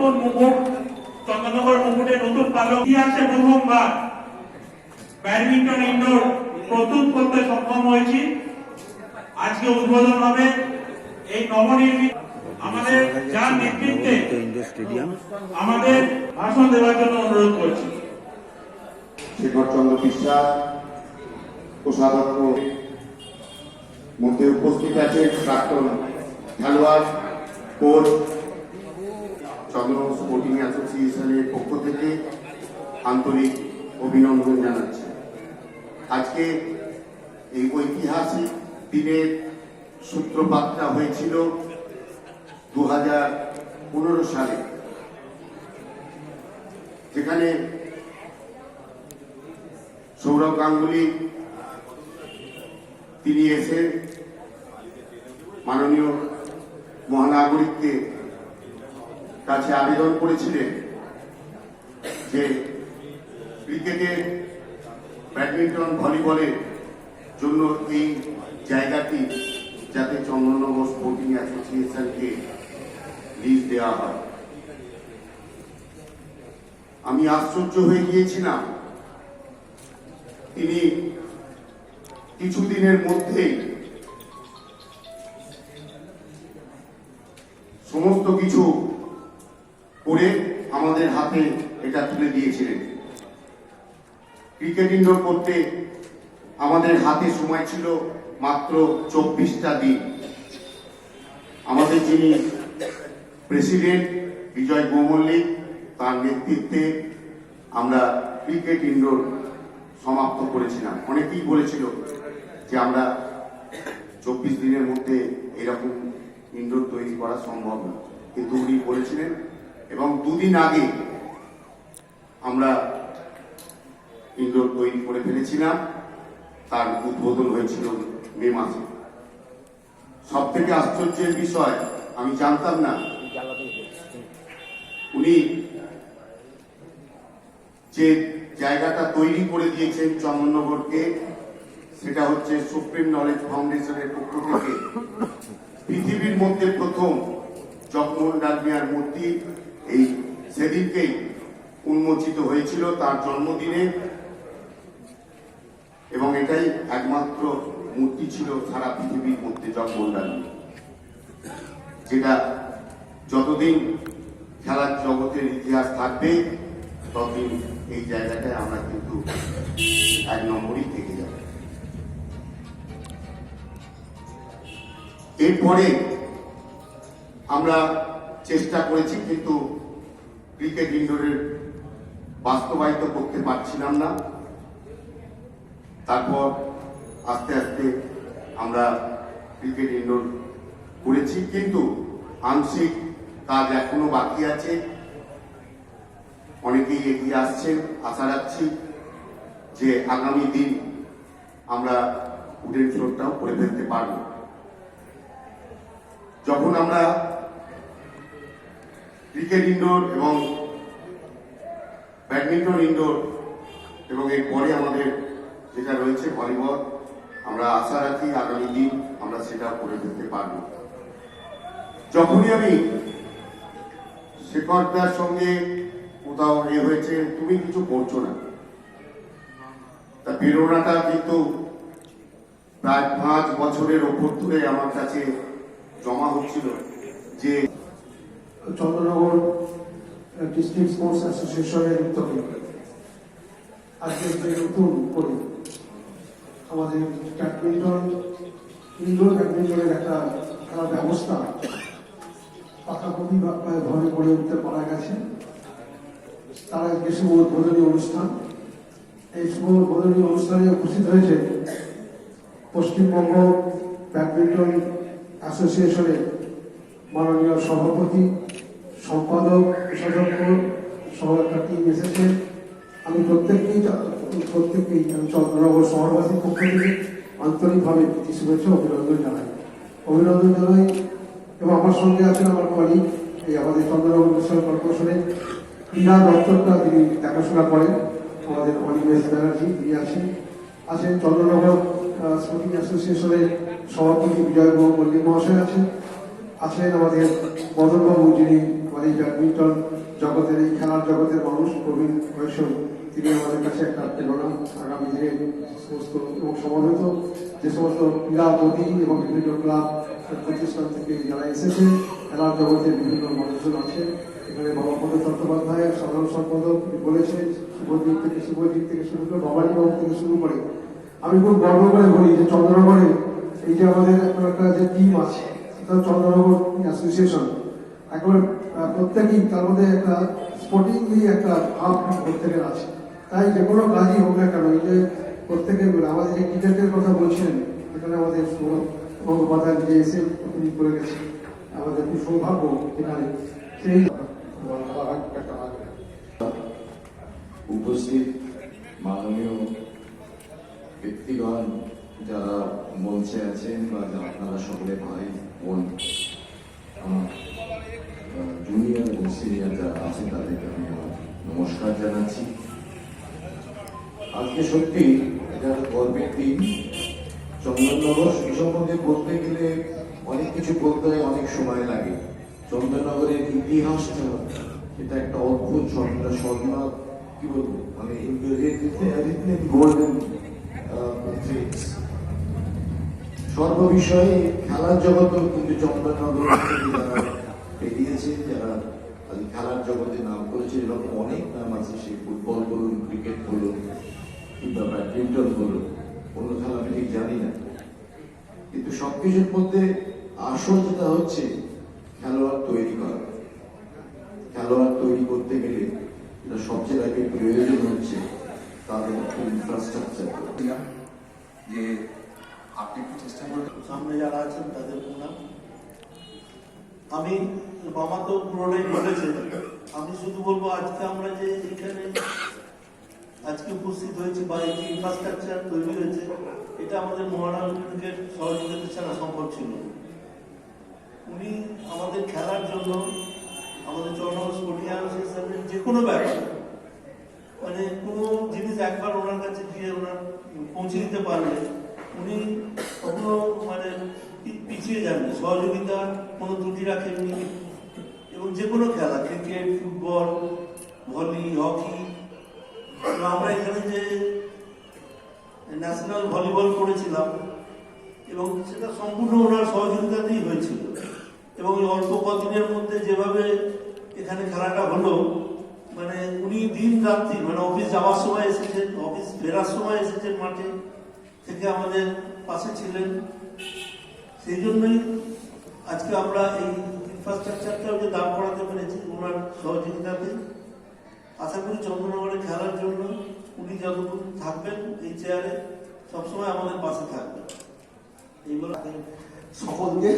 নতুন মুকুট, চন্দ্রনগর মুকুটের নতুন পালক। ইতিহাসে প্রথমবার? ব্যাডমিন্টন ইনডোর প্রস্তুত করতে সক্ষম হয়েছি। আজকে উদ্বোধন হবে এই নবনির্মিত আমাদের যার নেতৃত্বে আমাদের ভাষণ দেওয়ার জন্য অনুরোধ করছি। শেখরচন্দ্র বিশ্বাস কোষাধ্যক্ষ মধ্যে উপস্থিত আছে প্রাক্তন খেলোয়াড়, কোচ চন্দ্র অ্যাসোসিয়েশনের পক্ষ থেকে আন্তরিক অভিনন্দন জানাচ্ছি। আজকে এই ঐতিহাসিক দিনের সূত্রপাতটা হয়েছিল দু হাজার পনেরো সালে, যেখানে সৌরভ গাঙ্গুলি, তিনি এসে মাননীয় মহানাগরিককে কাছে আবেদন করেছিলেন। যে ক্রিকেটে ব্যাডমিন্টন ভলিবলের জন্য এই জায়গাটি যাতে চন্দ্রনগর স্পোর্টিং অ্যাসোসিয়েশনকে লিজ দেওয়া হয়। আমি আশ্চর্য হয়ে গিয়েছিলাম। তিনি কিছুদিনের মধ্যেই সমস্ত কিছু করে আমাদের হাতে এটা তুলে দিয়েছিলেন। ক্রিকেট ইন্ডোর করতে আমাদের হাতে সময় ছিল মাত্র চব্বিশটা দিন। আমাদের যিনি প্রেসিডেন্ট বিজয় গৌমল্লিক তার নেতৃত্বে আমরা ক্রিকেট ইন্ডোর সমাপ্ত করেছিলাম। অনেকেই বলেছিল যে আমরা চব্বিশ দিনের মধ্যে এরকম ইনডোর তৈরি করা সম্ভব না। কিন্তু উনি বলেছিলেন এবং দুদিন আগে আমরা ইনডোর তৈরি করে ফেলেছিলাম। তার উদ্বোধন হয়েছিল মে মাসে। সব থেকে আশ্চর্যের বিষয়, আমি জানতাম না। উনি যে জায়গাটা তৈরি করে দিয়েছেন চন্দননগরকে, সেটা হচ্ছে সুপ্রিম নলেজ ফাউন্ডেশনের পক্ষ থেকে। পৃথিবীর মধ্যে প্রথম জগমোহন ডালমিয়ার মূর্তি এই সেদিনকেই উন্মোচিত হয়েছিল তার জন্মদিনে। এবং এটাই একমাত্র মূর্তি ছিল সারা পৃথিবীর মধ্যে জগমোহন ডালমিয়া যেটা যতদিন খেলার জগতের ইতিহাস থাকবে, ততদিন এই জায়গাটায় আমরা কিন্তু এক নম্বরই থেকে যাব। এরপরে আমরা চেষ্টা করেছি কিন্তু ক্রিকেট ইন্ডোরের বাস্তবায়িত করতে পারছিলাম না। তারপর আস্তে আস্তে আমরা ক্রিকেট ইন্ডোর করেছি, কিন্তু আংশিক কাজ এখনও বাকি আছে। অনেকেই এগিয়ে আসছেন, আশা রাখছি যে আগামী দিন আমরা উডেন ফ্লোরটাও করে ফেলতে পারব। যখন আমরা ক্রিকেট ইনডোর এবং ব্যাডমিন্টন ইনডোর এবং এরপরে আমাদের যেটা রয়েছে ভলিবল আমরা আশা রাখি আগামী দিন আমরা সেটা করে ফেলতে পারব। যখনই আমি শেখরদার সঙ্গে কোথাও এ হয়েছে, তুমি কিছু করছ না। তা প্রেরণাটা কিন্তু প্রায় পাঁচ বছরের ওপর ধরে আমার কাছে জমা হচ্ছিল যে চন্দ্রনগর ডিস্ট্রিক্ট স্পোর্টস অ্যাসোসিয়েশনের উদ্যোগে আজকে যে নতুন করে আমাদের ব্যাডমিন্টন, ইনডোর ব্যাডমিন্টনের একটা খেলার ব্যবস্থা পাকাপাকি ভাবে গড়ে উঠতে পারা গেছে। তার আজকে শুভ উদ্বোধনী অনুষ্ঠান। এই শুভ উদ্বোধনী অনুষ্ঠানে উপস্থিত হয়েছে পশ্চিমবঙ্গ ব্যাডমিন্টন অ্যাসোসিয়েশনের মাননীয় সভাপতি সম্পাদক সদস্য সবার টিম এসেছে। আমি প্রত্যেককেই প্রত্যেককেই, আমি চন্দ্রনগর শহরবাসীর পক্ষ থেকে আন্তরিকভাবে প্রীতি শুভেচ্ছা অভিনন্দন জানাই। অভিনন্দন জানাই এবং আমার সঙ্গে আছেন আমার কলিগ এই আমাদের চন্দ্রনগর মিউনিসিপাল কর্পোরেশনের ক্রীড়া দপ্তরটা তিনি দেখাশোনা করেন, আমাদের অনিমেষ ব্যানার্জি তিনি আছেন। আছেন চন্দ্রনগর স্পোর্টিং অ্যাসোসিয়েশনের সভাপতি বিজয় মল্লিক মহাশয় আছেন। আছেন আমাদের মদনবাবু যিনি এই ব্যাডমিন্টন জগতের এই খেলার জগতের মানুষ প্রবীণ কৈশোর তিনি আমাদের কাছে একটা প্রেরণা আগামী দিনে সমস্ত এবং সমবেত যে সমস্ত ক্রীড়াপতি এবং বিভিন্ন ক্লাব প্রতিষ্ঠান থেকে যারা এসেছে খেলার জগতের বিভিন্ন মানুষজন আছে। এখানে বাবাপদ চট্টোপাধ্যায়, সাধারণ সম্পাদক, তিনি বলেছেন, শুভদীপ থেকে শুভদীপ থেকে শুরু করে বাবাজি বাবু থেকে শুরু করে। আমি খুব গর্ব করে বলি যে চন্দ্রনগরে এই যে আমাদের একটা যে টিম আছে চন্দ্রনগর অ্যাসোসিয়েশন একেবারে প্রত্যেকেই তার মধ্যে একটা স্পোর্টিংলি একটা ভাব প্রত্যেকের আছে। তাই যে কোনো কাজই হোক না কেন, এই যে প্রত্যেকে আমাদের যে ক্রিকেটের কথা বলছেন, এখানে আমাদের গঙ্গোপাধ্যায় যে এসে করে গেছেন, আমাদের খুব সৌভাগ্য এখানে, সেই উপস্থিত মাননীয় ব্যক্তিগণ যারা মঞ্চে আছেন বা আপনারা সকলে ভাই, বোন, আমার জুনিয়র এবং সিনিয়র যারা আছেন, তাদেরকে আমি আমার নমস্কার জানাচ্ছি। আজকে সত্যি এটা গর্বের দিন। চন্দননগর এই সম্বন্ধে বলতে গেলে অনেক কিছু বলতে অনেক সময় লাগে। চন্দননগরের ইতিহাসটা এটা একটা অদ্ভুত স্বর্ণ স্বর্ণ কি বলব? মানে গোল্ডেন সর্ববিষয়ে খেলার জগতেও কিন্তু চন্দননগর থেকে যারা বেরিয়েছে খেলার জগতে নাম করেছে এরকম অনেক নাম আছে সে ফুটবল বলুন ক্রিকেট বলুন কিংবা ব্যাডমিন্টন বলুন অন্য খেলা আমি ঠিক জানি না। কিন্তু সবকিছুর মধ্যে আসল যেটা হচ্ছে খেলোয়াড় তৈরি করা। খেলোয়াড় তৈরি করতে গেলে এটা সবচেয়ে আগে প্রয়োজন হচ্ছে তাদের একটা ইনফ্রাস্ট্রাকচার যে আপনি একটু চেষ্টা করবেন সামনে যারা আছেন, তাদের প্রণাম আমি মামা তো পুরোটাই বলেছে আমি শুধু বলব, আজকে আমরা যে এখানে আজকে উপস্থিত হয়েছি বা এই যে ইনফ্রাস্ট্রাকচার তৈরি হয়েছে, এটা আমাদের মহারাজ ক্রিকেট সহযোগিতা ছাড়া সম্ভব ছিল। উনি আমাদের খেলার জন্য, আমাদের চরণগর স্পোর্টিং অ্যাসোসিয়েশনের যে কোনো ব্যাপার মানে কোনো জিনিস একবার ওনার কাছে গিয়ে ওনার পৌঁছে দিতে পারলে, উনি কখনো মানে পিছিয়ে যাননি। সহযোগিতা কোনো ত্রুটি রাখেননি। যে কোনো খেলা ক্রিকেট ফুটবল ভলি হকি আমরা এখানে যে ন্যাশনাল ভলিবল করেছিলাম এবং সেটা সম্পূর্ণ ওনার সহযোগিতাতেই হয়েছিল এবং এই অল্প কদিনের মধ্যে যেভাবে এখানে খেলাটা হলো মানে উনি দিন রাত্রি মানে অফিস যাওয়ার সময় এসেছেন অফিস ফেরার সময় এসেছেন মাঠে থেকে আমাদের পাশে ছিলেন। সেই জন্যই আজকে আমরা এই ইনফ্রাস্ট্রাকচারটাও যে দাঁড় করাতে পেরেছি, ওনার সহযোগিতাতে। আশা করি চন্দ্রনগরে খেলার জন্য উনি যতক্ষণ থাকবেন এই চেয়ারে সবসময় আমাদের পাশে থাকবেন। এইগুলো সকলকে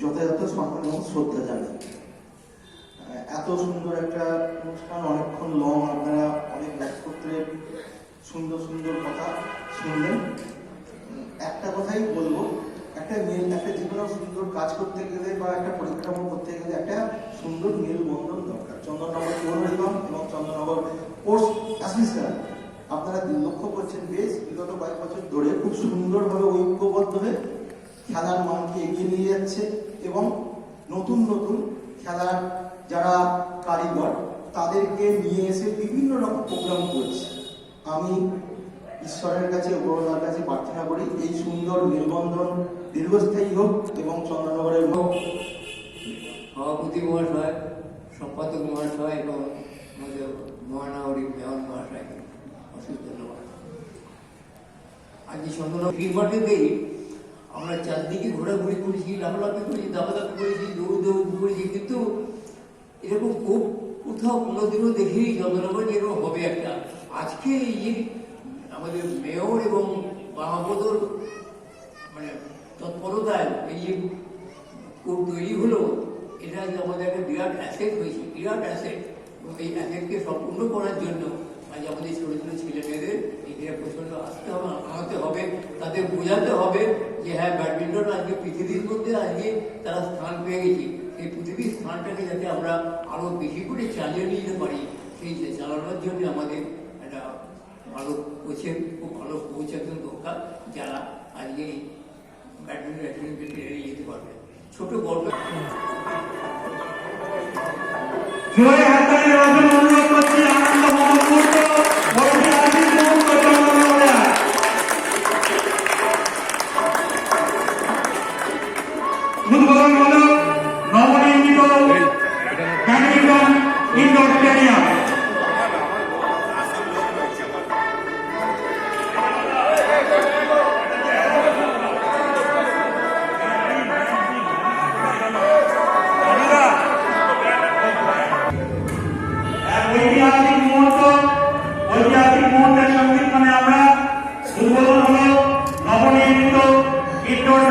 যথাযথ সম্মান এবং শ্রদ্ধা জানাই। এত সুন্দর একটা অনুষ্ঠান, অনেকক্ষণ লং আপনারা অনেক ব্যাকপত্রের সুন্দর সুন্দর কথা শুনলেন। একটা কথাই বলব একটা মেল একটা যে কোনো সুন্দর কাজ করতে গেলে বা একটা পরিকাঠামো করতে গেলে একটা সুন্দর মেলবন্ধন দরকার। চন্দননগর পৌর এবং চন্দননগর স্পোর্টস অ্যাসোসিয়েশন আপনারা লক্ষ্য করছেন বেশ, বিগত কয়েক বছর ধরে খুব সুন্দরভাবে ঐক্যবদ্ধ হয়ে খেলার মানকে এগিয়ে নিয়ে যাচ্ছে এবং নতুন নতুন খেলার যারা কারিগর, তাদেরকে নিয়ে এসে বিভিন্ন রকম প্রোগ্রাম করছে। আমি ঈশ্বরের কাছে, উপরওয়ালার কাছে প্রার্থনা করি, এই সুন্দর মেলবন্ধন দীর্ঘস্থায়ী হোক এবং চন্দ্রনগরের হোক। সভাপতি মহাশয়, সম্পাদক মহাশয় এবং আমাদের মহানগরী মেয়র মহাশয়কে অশেষ ধন্যবাদ। আজ চন্দ্রনগর মাঠেতেই আমরা চারদিকে ঘোরাঘুরি করেছি, লাফালাফি করেছি দাবাদাবি করেছি, দৌড় দৌড় করেছি, কিন্তু এরকম খুব কোথাও কোনোদিনও দেখিনি চন্দ্রনগর এরকম হবে একটা। আজকে এই আমাদের মেয়র এবং বামাপদর মানে তৎপরতায় এই যে কোর্ট তৈরি হলো, এটা যে আমাদের একটা বিরাট অ্যাসেট হয়েছে, বিরাট অ্যাসেট এবং এই অ্যাসেটকে সম্পূর্ণ করার জন্য আজ আমাদের ছোটো ছোটো ছেলে মেয়েদের এখানে প্রচণ্ড আসতে হবে আনাতে হবে, তাদের বোঝাতে হবে যে হ্যাঁ ব্যাডমিন্টন আজকে পৃথিবীর মধ্যে আজকে তারা স্থান পেয়ে গেছে। সেই পৃথিবীর স্থানটাকে যাতে আমরা আরও বেশি করে চালিয়ে নিয়ে যেতে পারি, সেই চালানোর জন্য আমাদের ভালো কোচের খুব ভালো কোচ একজন দরকার যারা আজকে এই ব্যাডমিন্টন ব্যাডমিন্টন যেতে পারবে। ছোট গল্প ঐতিহাসিক মুহূর্ত ঐতিহাসিক মুহূর্তের সংক্ষিপ্ত মানে আমরা উদ্বোধন হল নবনির্মিত ইন্ডোর